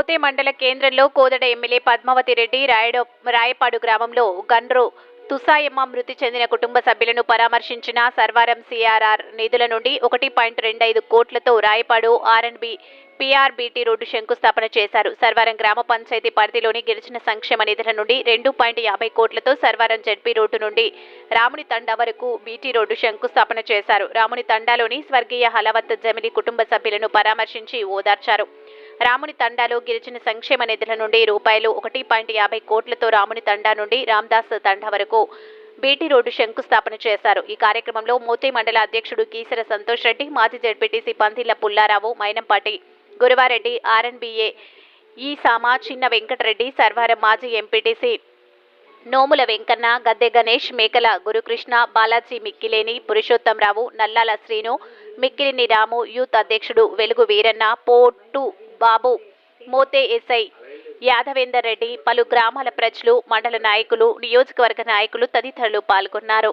మోతే మండల కేంద్రంలో కోదడ ఎమ్మెల్యే పద్మావతి రెడ్డి రాయడో రాయపాడు గ్రామంలో గన్రో తుసాయమ్మ మృతి చెందిన కుటుంబ సభ్యులను పరామర్శించిన సర్వారం సిఆర్ఆర్ నిధుల నుండి ఒకటి పాయింట్ రెండు ఐదు కోట్లతో రాయపాడు ఆర్ఎన్బి పీఆర్బీటీ రోడ్డు శంకుస్థాపన చేశారు. సర్వారం గ్రామ పంచాయతీ పరిధిలోని గెలిచిన సంక్షేమ నిధుల నుండి రెండు పాయింట్ యాభై కోట్లతో సర్వారం జడ్పీ రోడ్డు నుండి రాముని తండా వరకు బీటీ రోడ్డు శంకుస్థాపన చేశారు. రాముని తండాలోని స్వర్గీయ హలవత్ జమిలి కుటుంబ సభ్యులను పరామర్శించి ఓదార్చారు. రాముని తండాలో గెలిచిన సంక్షేమ నిధుల నుండి రూపాయలు ఒకటి పాయింట్ యాభై కోట్లతో రాముని తండా నుండి రామ్దాస్ తండా వరకు బీటీ రోడ్డు శంకుస్థాపన చేశారు. ఈ కార్యక్రమంలో మోతే మండల అధ్యక్షుడు కీసర సంతోష్ రెడ్డి మాజీ జడ్పీటీసీ పందిళ్ళ పుల్లారావు మైనంపాటి గురువారెడ్డి ఆర్ఎన్బిఏ ఈ సామా చిన్న వెంకటరెడ్డి సర్వారం మాజీ ఎంపీటీసీ నోముల వెంకన్న గద్దె గణేష్ మేకల గురుకృష్ణ బాలాజీ మిక్కిలేని పురుషోత్తంరావు నల్లాల శ్రీను మిక్కిలిని రాము యూత్ అధ్యక్షుడు వెలుగు వీరన్న పోటు బాబు మోతే ఎస్ఐ యాదవేందర్ రెడ్డి పలు గ్రామాల ప్రజలు మండల నాయకులు నియోజకవర్గ నాయకులు తదితరులు పాల్గొన్నారు.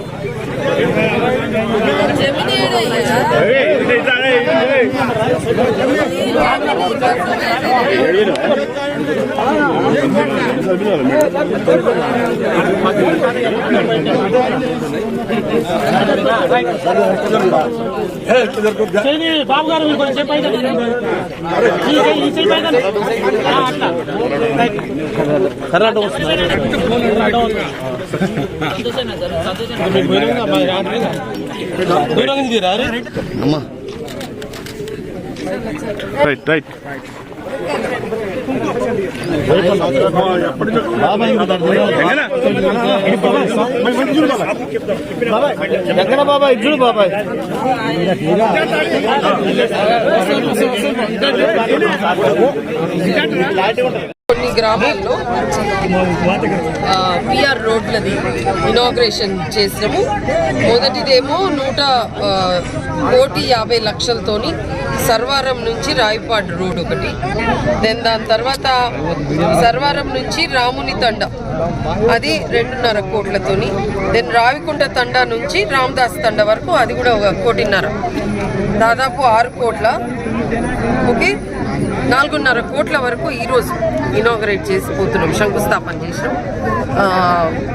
బాబు గారు మీరు కొంచెం పైకి ఈ సైడ్ ఈ సైడ్ పైకి ఆ, అట్లా కర్ణాటక వస్తుంది. మీకు పోయినా మా రాత్రి దూరంగా తీరా రే రైట్ రైట్. ఎక్కడ బాబాయ్ ఇద్దరు బాబాయ్ కొన్ని గ్రామాల్లో పిఆర్ రోడ్లది ఇనాగ్రేషన్ చేసినాము. మొదటిదేమో నూట కోటి యాభై లక్షలతోని సర్వారం నుంచి రాయపాడు రోడ్ ఒకటి. దెన్ దాని తర్వాత సర్వారం నుంచి రాముని తండ. అది రెండున్నర కోట్లతోని. దెన్ రావికుంట తండ నుంచి రామదాస్ తండ వరకు అది కూడా ఒక కోటిన్నర. దాదాపు ఆరు కోట్ల. ఓకే? నాలుగున్నర కోట్ల వరకు ఈరోజు ఇనాగరేట్ చేసిపోతున్నాం శంకుస్థాపన చేసినాం.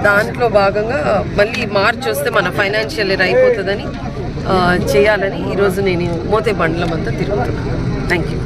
దాంట్లో భాగంగా మళ్ళీ మార్చ్ వస్తే మన ఫైనాన్షియల్ ఇయర్ అయిపోతుందని చేయాలని ఈరోజు నేను మోతే బండ్లం అంతా తిరుగుతున్నాను. Thank you